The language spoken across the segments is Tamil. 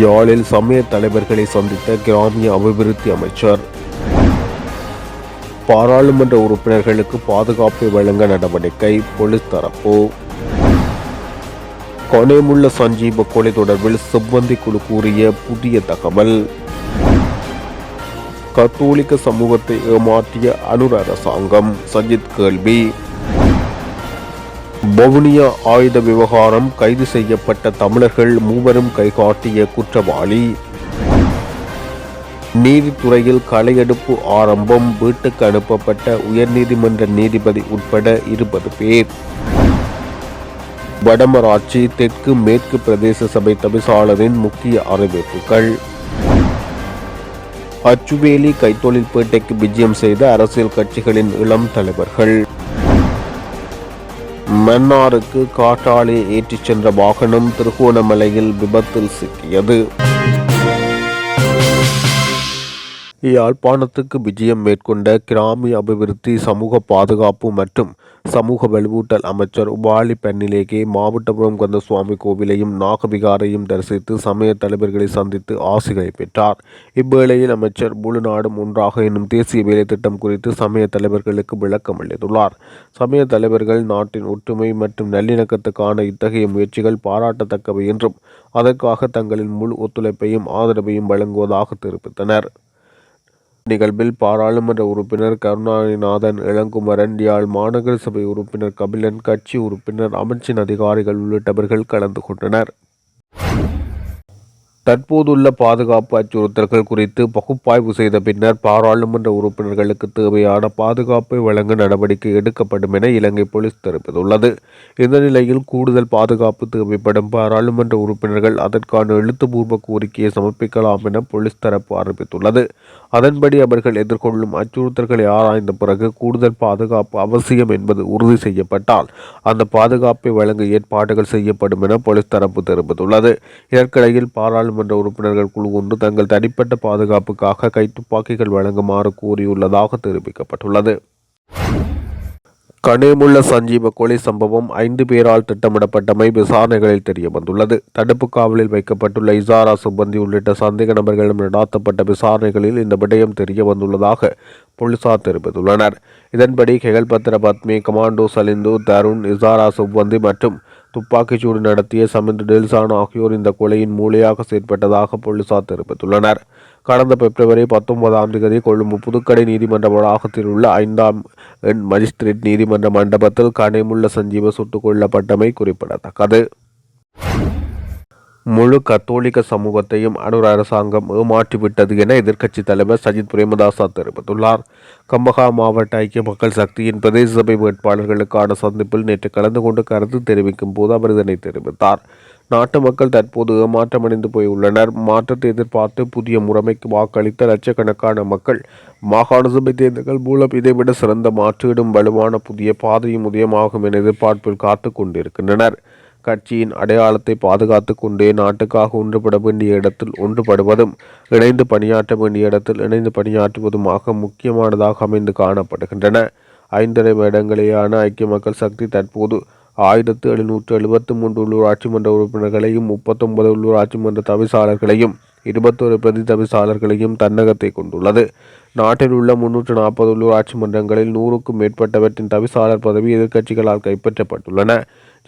யாழில் சமய தலைவர்களை சந்தித்த கிராமிய அபிவிருத்தி அமைச்சர். பாராளுமன்ற உறுப்பினர்களுக்கு பாதுகாப்பை வழங்க நடவடிக்கை போலீஸ் தரப்பு. கொனைமுள்ள சஞ்சீவ கொலை தொடர்பில் சிப்பந்தி குழு கூறிய புதிய தகவல். கத்தோலிக்க சமூகத்தை ஏமாற்றிய அனுர அரசாங்கம் சஜித் கேள்வி. வவுனியா ஆயுத விவகாரம் கைது செய்யப்பட்ட தமிழர்கள் மூவரும் கைகாட்டிய குற்றவாளி. நீதித்துறையில் களையெடுப்பு ஆரம்பம் வீட்டுக்கு அனுப்பப்பட்ட உயர்நீதிமன்ற நீதிபதி உட்பட இருபது பேர். வடமராட்சி தெற்கு மேற்கு பிரதேச சபை தவிசாளரின் முக்கிய அறிவிப்புகள். அச்சுவேலி கைத்தொழில்பேட்டைக்கு விஜயம் செய்த அரசியல் கட்சிகளின் இளம் தலைவர்கள். மன்னாருக்கு காற்றாலை ஏற்றிச் சென்ற வாகனம் திருகோணமலையில் விபத்தில் சிக்கியது. யாழ்ப்பாணத்துக்கு விஜயம் மேற்கொண்ட கிராமிய அபிவிருத்தி சமூக பாதுகாப்பு மற்றும் சமூக வலுவூட்டல் அமைச்சர் உபாலி பெண்ணிலேகே மாவட்டபுரம் கந்தசுவாமி கோவிலையும் நாகவிகாரையும் தரிசித்து சமய தலைவர்களை சந்தித்து ஆசிகளை பெற்றார். இவ்வேளையில் அமைச்சர் முழு நாடும் ஒன்றாக என்னும் தேசிய வேலை திட்டம் குறித்து சமய தலைவர்களுக்கு விளக்கம் அளித்துள்ளார். சமய தலைவர்கள் நாட்டின் ஒற்றுமை மற்றும் நல்லிணக்கத்துக்கான இத்தகைய முயற்சிகள் பாராட்டத்தக்கவை என்றும் அதற்காக தங்களின் முழு ஒத்துழைப்பையும் ஆதரவையும் வழங்குவதாக தெரிவித்தனர். நிகழ்வில் பாராளுமன்ற உறுப்பினர் கருணாநிநாதன் இளங்குமரன் யாழ் மாநகர சபை உறுப்பினர் கபிலன் கட்சி உறுப்பினர் அமைச்சின் அதிகாரிகள் உள்ளிட்டவர்கள் கலந்து கொண்டனர். தற்போதுள்ள பாதுகாப்பு அச்சுறுத்தல்கள் குறித்து பகுப்பாய்வு செய்த பின்னர் பாராளுமன்ற உறுப்பினர்களுக்கு தேவையான பாதுகாப்பை வழங்க நடவடிக்கை எடுக்கப்படும் என இலங்கை போலீஸ் தெரிவித்துள்ளது. இந்த நிலையில் கூடுதல் பாதுகாப்பு தேவைப்படும் பாராளுமன்ற உறுப்பினர்கள் அதற்கான எழுத்துப்பூர்வ கோரிக்கையை சமர்ப்பிக்கலாம் என போலீஸ் தரப்பு அறிவித்துள்ளது. அதன்படி அவர்கள் எதிர்கொள்ளும் அச்சுறுத்தல்களை ஆராய்ந்த பிறகு கூடுதல் பாதுகாப்பு அவசியம் என்பது உறுதி செய்யப்பட்டால் அந்த பாதுகாப்பை வழங்க ஏற்பாடுகள் செய்யப்படும் என போலீஸ் தரப்பு தெரிவித்துள்ளது. இதற்கிடையில் பாராளுமன்ற உறுப்பினர்கள் குழு ஒன்று தங்கள் தனிப்பட்ட பாதுகாப்புக்காக கைத்துப்பாக்கிகள் வழங்குமாறு கூறியுள்ளதாக தெரிவிக்கப்பட்டுள்ளது. கனேமுள்ள சஞ்சீவ கொலை சம்பவம் ஐந்து பேரால் திட்டமிடப்பட்டமை விசாரணைகளில் தெரிய வந்துள்ளது தடுப்பு காவலில் வைக்கப்பட்டுள்ள இசாரா சுப்பந்தி உள்ளிட்ட சந்தேக நபர்களிடம் நடாத்தப்பட்ட விசாரணைகளில் இந்த விடயம் தெரிய வந்துள்ளதாக போலீசார் தெரிவித்துள்ளனர். இதன்படி கெகல்பத்திர பத்மி கமாண்டோ சலிந்து தருண் இசாரா சுப்பந்தி மற்றும் துப்பாக்கிச்சூடு நடத்திய சமிந்து டெல்சான் ஆகியோர் இந்த கொலையின் மூளையாக செயற்பட்டதாக போலீசார் தெரிவித்துள்ளனர். கடந்த பிப்ரவரி பத்தொன்பதாம் தேதி கொழும்பு புதுக்கடை நீதிமன்ற வளாகத்தில் உள்ள ஐந்தாம் எண் மஜிஸ்திரேட் நீதிமன்ற மண்டபத்தில் கனிமுள்ள சஞ்சீவ சுட்டுக் கொல்லப்பட்டமை குறிப்பிடத்தக்கது. முழு கத்தோலிக்க சமூகத்தையும் அனுர் அரசாங்கம் ஏமாற்றிவிட்டது என எதிர்க்கட்சித் தலைவர் சஜித் பிரேமதாசா தெரிவித்துள்ளார். கம்பகா மாவட்ட ஐக்கிய மக்கள் சக்தியின் பிரதேச சபை வேட்பாளர்களுக்கான சந்திப்பில் நேற்று கலந்து கொண்டு கருத்து தெரிவிக்கும் போது அவர் இதனை தெரிவித்தார். நாட்டு மக்கள் தற்போது ஏமாற்றமடைந்து போயுள்ளனர். மாற்றத்தை எதிர்பார்த்து புதிய முறைமைக்கு வாக்களித்த லட்சக்கணக்கான மக்கள் மாகாண சபை தேர்தல்கள் மூலம் இதைவிட சிறந்த மாற்றீடும் வலுவான புதிய பாதையும் உதயமாகும் என எதிர்பார்ப்பில் காத்து கொண்டிருக்கின்றனர். கட்சியின் அடையாளத்தை பாதுகாத்து கொண்டே நாட்டுக்காக ஒன்றுபட வேண்டிய இடத்தில் ஒன்றுபடுவதும் இணைந்து பணியாற்ற வேண்டிய இடத்தில் இணைந்து பணியாற்றுவதுமாக முக்கியமானதாக அமைந்து காணப்படுகின்றன. ஐந்தரை வருடங்களேயான ஐக்கிய மக்கள் சக்தி தற்போது ஆயிரத்து எழுநூற்று எழுபத்து மூன்று உள்ளூராட்சி மன்ற உறுப்பினர்களையும் முப்பத்தொன்பது உள்ளூராட்சி மன்ற தவிசாளர்களையும் இருபத்தொரு பிரதி தவிசாளர்களையும் தன்னகத்தை கொண்டுள்ளது. நாட்டில் உள்ள முன்னூற்று நாற்பது உள்ளூராட்சி மன்றங்களில் நூறுக்கும் மேற்பட்டவற்றின் தவிசாளர் பதவி எதிர்க்கட்சிகளால் கைப்பற்றப்பட்டுள்ளன.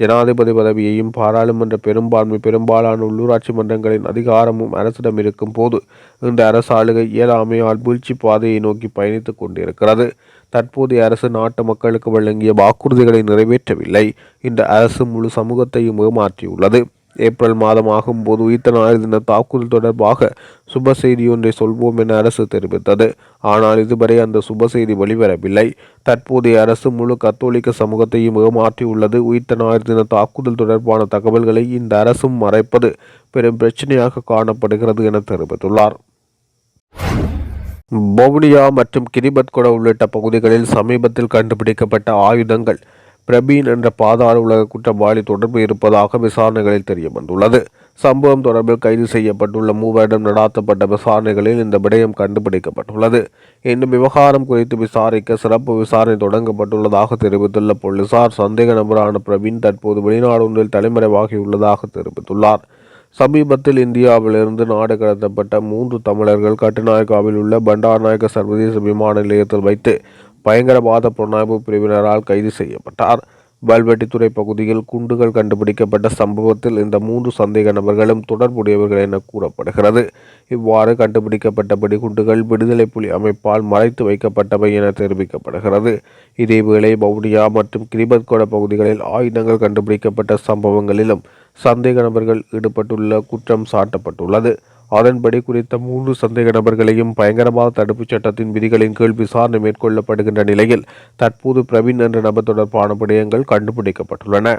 ஜனாதிபதி பதவியையும் பாராளுமன்ற பெரும்பான்மை பெரும்பாலான உள்ளூராட்சி மன்றங்களின் அதிகாரமும் அரசிடம் இருக்கும் போது இந்த அரசாளுகை இயலாமையால் வீழ்ச்சி பாதையை நோக்கி பயணித்துக் கொண்டிருக்கிறது. தற்போதைய அரசு நாட்டு மக்களுக்கு வழங்கிய வாக்குறுதிகளை நிறைவேற்றவில்லை. இந்த அரசு முழு சமூகத்தையும் ஏமாற்றியுள்ளது. ஏப்ரல் மாதம் ஆகும்போது உயிர்த்த நாளில் தின தாக்குதல் தொடர்பாக சுப செய்தி ஒன்றை சொல்வோம் என அரசு தெரிவித்தது. ஆனால் இதுவரை அந்த சுப செய்தி வெளிவரவில்லை. தற்போதைய அரசு முழு கத்தோலிக்க சமூகத்தையும் ஏமாற்றியுள்ளது. உயிர்த்த நாள் தின தாக்குதல் தொடர்பான தகவல்களை இந்த அரசும் மறைப்பது பெரும் பிரச்சனையாக காணப்படுகிறது என தெரிவித்துள்ளார். வவுனியா மற்றும் கிரிபத்கொட உள்ளிட்ட பகுதிகளில் சமீபத்தில் கண்டுபிடிக்கப்பட்ட ஆயுதங்கள் பிரபீன் என்ற பாதாள உலக குற்றவாளி தொடர்பு இருப்பதாக விசாரணைகளில் தெரிய வந்துள்ளது சம்பவம் தொடர்பில் கைது செய்யப்பட்டுள்ள மூவரிடம் நடாத்தப்பட்ட விசாரணைகளில் இந்த விடயம் கண்டுபிடிக்கப்பட்டுள்ளது. இன்னும் விவகாரம் குறித்து விசாரிக்க சிறப்பு விசாரணை தொடங்கப்பட்டுள்ளதாக தெரிவித்துள்ள போலீசார் சந்தேக நபரான பிரவீன் தற்போது வெளிநாடு ஒன்றில் தலைமறைவாகியுள்ளதாக தெரிவித்துள்ளார். சமீபத்தில் இந்தியாவிலிருந்து நாடு கடத்தப்பட்ட மூன்று தமிழர்கள் கட்டுநாயக்காவில் உள்ள பண்டாரநாயக்க சர்வதேச விமான நிலையத்தில் வைத்து பயங்கரவாத புலனாய்வு பிரிவினரால் கைது செய்யப்பட்டார். வல்வெட்டித்துறை பகுதியில் குண்டுகள் கண்டுபிடிக்கப்பட்ட சம்பவத்தில் இந்த மூன்று சந்தேக நபர்களும் தொடர்புடையவர்கள் என கூறப்படுகிறது. இவ்வாறு கண்டுபிடிக்கப்பட்ட வெடிகுண்டுகள் விடுதலை புலி அமைப்பால் மறைத்து வைக்கப்பட்டவை என தெரிவிக்கப்படுகிறது. இதேவேளை பவுனியா மற்றும் கிரிபத்கோட பகுதிகளில் ஆயுதங்கள் கண்டுபிடிக்கப்பட்ட சம்பவங்களிலும் சந்தேக நபர்கள் ஈடுபட்டுள்ள குற்றம் சாட்டப்பட்டுள்ளது. அதன்படி குறித்த மூன்று சந்தேக நபர்களையும் பயங்கரவாத தடுப்புச் சட்டத்தின் விதிகளின் கீழ் விசாரணை மேற்கொள்ளப்படுகின்ற நிலையில் தற்போது பிரவீன் என்ற நபர் தொடர்பான விடயங்கள் கண்டுபிடிக்கப்பட்டுள்ளன.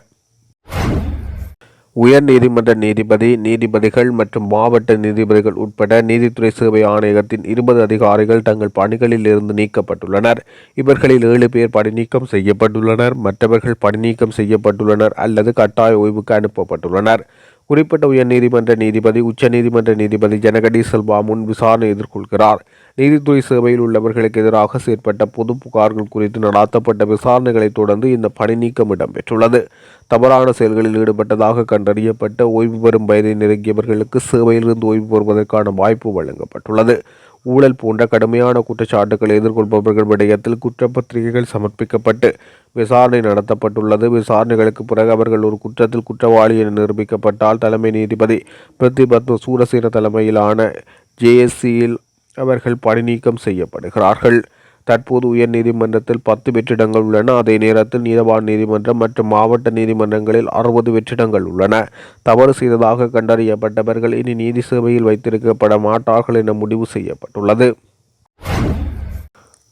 உயர் நீதிமன்ற நீதிபதி நீதிபதிகள் மற்றும் மாவட்ட நீதிபதிகள் உட்பட நீதித்துறை சேவை ஆணையகத்தின் இருபது அதிகாரிகள் தங்கள் பணிகளில் இருந்து நீக்கப்பட்டுள்ளனர். இவர்களில் ஏழு பேர் பணிநீக்கம் செய்யப்பட்டுள்ளனர். மற்றவர்கள் பணிநீக்கம் செய்யப்பட்டுள்ளனர் அல்லது கட்டாய ஓய்வுக்கு அனுப்பப்பட்டுள்ளனர். குறிப்பிட்ட உயர்நீதிமன்ற நீதிபதி உச்சநீதிமன்ற நீதிபதி ஜனகடி செல்வா முன் விசாரணை எதிர்கொள்கிறார். நீதித்துறை சேவையில் உள்ளவர்களுக்கு எதிராக செயற்பட்ட பொது புகார்கள் குறித்து நடாத்தப்பட்ட விசாரணைகளை தொடர்ந்து இந்த பணி நீக்கம் இடம்பெற்றுள்ளது. தவறான செயல்களில் ஈடுபட்டதாக கண்டறியப்பட்ட ஓய்வு பெறும் வயதை நெருங்கியவர்களுக்கு சேவையிலிருந்து ஓய்வு பெறுவதற்கான வாய்ப்பு வழங்கப்பட்டுள்ளது. ஊழல் போன்ற கடுமையான குற்றச்சாட்டுகளை எதிர்கொள்பவர்கள் விடயத்தில் குற்றப்பத்திரிகைகள் சமர்ப்பிக்கப்பட்டு விசாரணை நடத்தப்பட்டுள்ளது. விசாரணைகளுக்கு பிறகு அவர்கள் ஒரு குற்றத்தில் குற்றவாளி என நிரூபிக்கப்பட்டால் தலைமை நீதிபதி பிரதிபத்ம சூரசேன தலைமையிலான ஜேஎஸ்சியில் அவர்கள் பணி நீக்கம் செய்யப்படுகிறார்கள். தற்போது உயர் நீதிமன்றத்தில் பத்து வெற்றிடங்கள் உள்ளன. அதே நேரத்தில் நீதவான் நீதிமன்றம் மற்றும் மாவட்ட நீதிமன்றங்களில் அறுபது வெற்றிடங்கள் உள்ளன. தவறு செய்ததாக கண்டறியப்பட்டவர்கள் இனி நீதி சேவையில் வைத்திருக்கப்பட மாட்டார்கள் என முடிவு செய்யப்பட்டுள்ளது.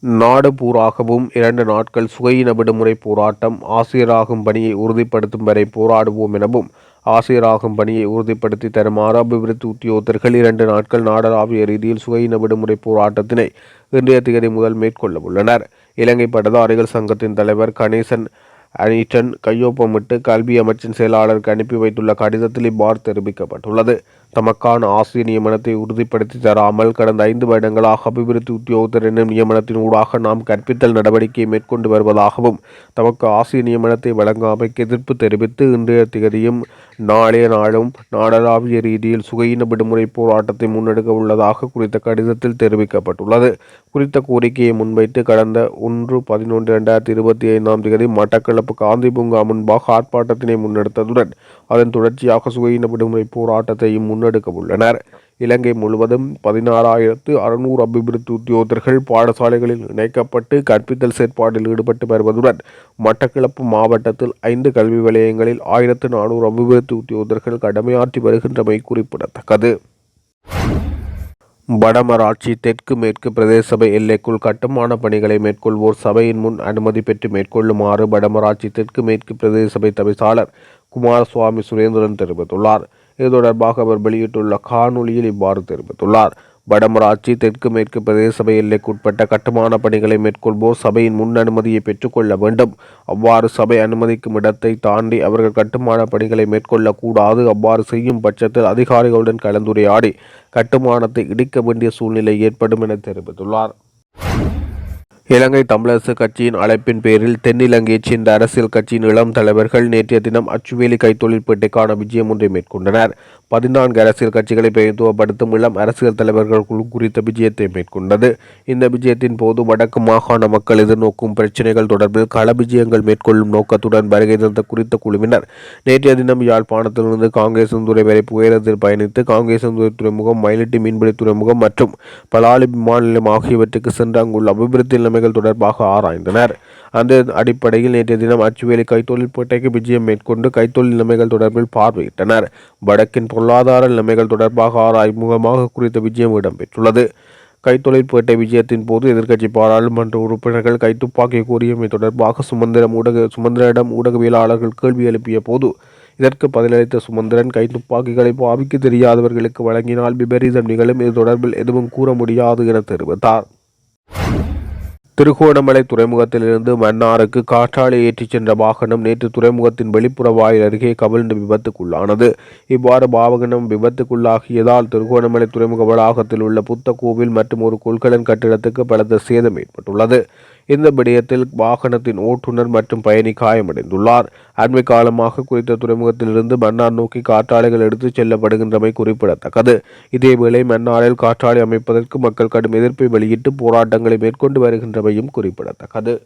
நாடு பூராகவும் இரண்டு நாட்கள் சுகையின விடுமுறை போராட்டம் ஆசிரியராகும் பணியை உறுதிப்படுத்தும் வரை போராடுவோம் எனவும் ஆசிரியராகும் பணியை உறுதிப்படுத்தி தருமாறு அபிவிருத்தி உத்தியோகத்தர்கள் இரண்டு நாட்கள் நாடளாவிய ரீதியில் சுகையின விடுமுறை போராட்டத்தினை இன்றைய தேதி முதல் மேற்கொள்ள உள்ளனர் இலங்கை பட்டதாரிகள் சங்கத்தின் தலைவர் கணேசன் அனிட்டன் கையொப்பமிட்டு கல்வி அமைச்சின் செயலாளருக்கு அனுப்பி வைத்துள்ள கடிதத்தில் இவ்வாறு தெரிவிக்கப்பட்டுள்ளது. தமக்கான ஆசிரியர் நியமனத்தை உறுதிப்படுத்தி தராமல் கடந்த ஐந்து வருடங்களாக அபிவிருத்தி உத்தியோகத்தர் என்னும் நியமனத்தின் ஊடாக நாம் கற்பித்தல் நடவடிக்கையை மேற்கொண்டு வருவதாகவும் தமக்கு ஆசிரியர் நியமனத்தை வழங்காமைக்கு எதிர்ப்பு தெரிவித்து இன்றைய திகதியும் நாளைய நாளும் நாடளாவிய ரீதியில் சுகையின விடுமுறை போராட்டத்தை முன்னெடுக்க உள்ளதாக குறித்த கடிதத்தில் தெரிவிக்கப்பட்டுள்ளது. குறித்த கோரிக்கையை முன்வைத்து கடந்த ஒன்று பதினொன்று இரண்டாயிரத்தி இருபத்தி ஐந்தாம் தேதி மட்டக்களப்பு காந்தி பூங்கா முன்பாக ஆர்ப்பாட்டத்தினை முன்னெடுத்ததுடன் அதன் தொடர்ச்சியாக சுகையின விடுமுறை போராட்டத்தையும் முன்னெடுக்க உள்ளனர் இலங்கை முழுவதும் பதினாறாயிரத்து அறுநூறு அபிவிருத்தி உத்தியோகர்கள் பாடசாலைகளில் இணைக்கப்பட்டு கற்பித்தல் செயற்பாட்டில் ஈடுபட்டு வருவதுடன் மட்டக்களப்பு மாவட்டத்தில் ஐந்து கல்வி வலயங்களில் ஆயிரத்து நானூறு அபிவிருத்தி உத்தியோகர்கள் கடமையாற்றி வருகின்றமை குறிப்பிடத்தக்கது. வடமராட்சி தெற்கு மேற்கு பிரதேச சபை எல்லைக்குள் கட்டுமான பணிகளை மேற்கொள்வோர் சபையின் முன் அனுமதி பெற்று மேற்கொள்ளுமாறு வடமராட்சி தெற்கு மேற்கு பிரதேச சபை தவிசாளர் குமாரசுவாமி சுரேந்திரன் தெரிவித்துள்ளார். இது தொடர்பாக அவர் வெளியிட்டுள்ள காணொலியில் இவ்வாறு தெரிவித்துள்ளார். வடமராட்சி தெற்கு மேற்கு பிரதேச சபை எல்லைக்குட்பட்ட கட்டுமான பணிகளை மேற்கொள்வோர் சபையின் முன் அனுமதியை பெற்றுக்கொள்ள வேண்டும். அவ்வாறு சபை அனுமதிக்கும் இடத்தை தாண்டி அவர்கள் கட்டுமான பணிகளை மேற்கொள்ளக்கூடாது. அவ்வாறு செய்யும் பட்சத்தில் அதிகாரிகளுடன் கலந்துரையாடி கட்டுமானத்தை இடிக்க வேண்டிய சூழ்நிலை ஏற்படும் என தெரிவித்துள்ளார். இலங்கை தமிழரசு கட்சியின் அழைப்பின் பேரில் தென்னிலங்கையைச் சேர்ந்த அரசியல் கட்சியின் இளம் தலைவர்கள் நேற்றைய தினம் அச்சுவேலி கைத்தொழில்பேட்டைக்கான விஜயம் ஒன்றை மேற்கொண்டனர். பதினான்கு அரசியல் கட்சிகளை பிரதித்துவப்படுத்தும் இளம் அரசியல் தலைவர்கள் குழு குறித்த விஜயத்தை மேற்கொண்டது. இந்த விஜயத்தின் போது வடக்கு மாகாண மக்கள் எதிர்நோக்கும் பிரச்சினைகள் தொடர்பில் கள விஜயங்கள் மேற்கொள்ளும் நோக்கத்துடன் வருகை தந்த குறித்த குழுவினர் நேற்றைய தினம் யாழ்ப்பாணத்திலிருந்து காங்கிரஸ் துறை வரை புகையிரத்தில் பயணித்து காங்கிரஸ் துறை துறைமுகம் மயிலட்டி மீன்பிடி துறைமுகம் மற்றும் பலாலி விமான நிலையம் ஆகியவற்றுக்கு சென்று அங்குள்ள அபிவிருத்தி நிலைமைகள் தொடர்பாக ஆராய்ந்தனர். அந்த அடிப்படையில் நேற்றைய தினம் அச்சுவேலி கைத்தொழில் பேட்டைக்கு விஜயம் மேற்கொண்டு கைத்தொழில் நிலைமைகள் தொடர்பில் பார்வையிட்டனர். வடக்கின் பொருளாதார நிலைமைகள் தொடர்பாக ஆராய்முகமாக குறித்த விஜயம் இடம்பெற்றுள்ளது. கைத்தொழிற்பேட்டை விஜயத்தின் போது எதிர்க்கட்சி பாராளுமன்ற உறுப்பினர்கள் கைத்துப்பாக்கி கூறியமை தொடர்பாக சுமந்திரம் ஊடக சுமந்திரிடம் ஊடகவியலாளர்கள் கேள்வி எழுப்பிய போது இதற்கு பதிலளித்த சுமந்திரன் கைத்துப்பாக்கிகளை பாவிக்க தெரியாதவர்களுக்கு வழங்கினால் விபரீதம் நிகழும் இது தொடர்பில் எதுவும் கூற முடியாது என தெரிவித்தார். திருகோணமலை துறைமுகத்திலிருந்து மன்னாருக்கு காற்றாலை ஏற்றிச் சென்ற வாகனம் நேற்று துறைமுகத்தின் வெளிப்புற வாயில் அருகே கவிழ்ந்து விபத்துக்குள்ளானது. இவ்வாறு வாகனம் விபத்துக்குள்ளாகியதால் திருகோணமலை துறைமுக வளாகத்தில் உள்ள புத்த கோவில் மற்றும் ஒரு கொள்கலன் கட்டிடத்துக்கு பலத்த சேதம் ஏற்பட்டுள்ளது. இந்த விடயத்தில் வாகனத்தின் ஓட்டுநர் மற்றும் பயணி காயமடைந்துள்ளார். அண்மை காலமாக குறித்த துறைமுகத்திலிருந்து மன்னார் நோக்கி காற்றாலைகள் எடுத்துச் செல்லப்படுகின்றமை குறிப்பிடத்தக்கது. இதேவேளை மன்னாரில் காற்றாலை அமைப்பதற்கு மக்கள் கடும் எதிர்ப்பை வெளியிட்டு போராட்டங்களை மேற்கொண்டு வருகின்றமையும் குறிப்பிடத்தக்கது.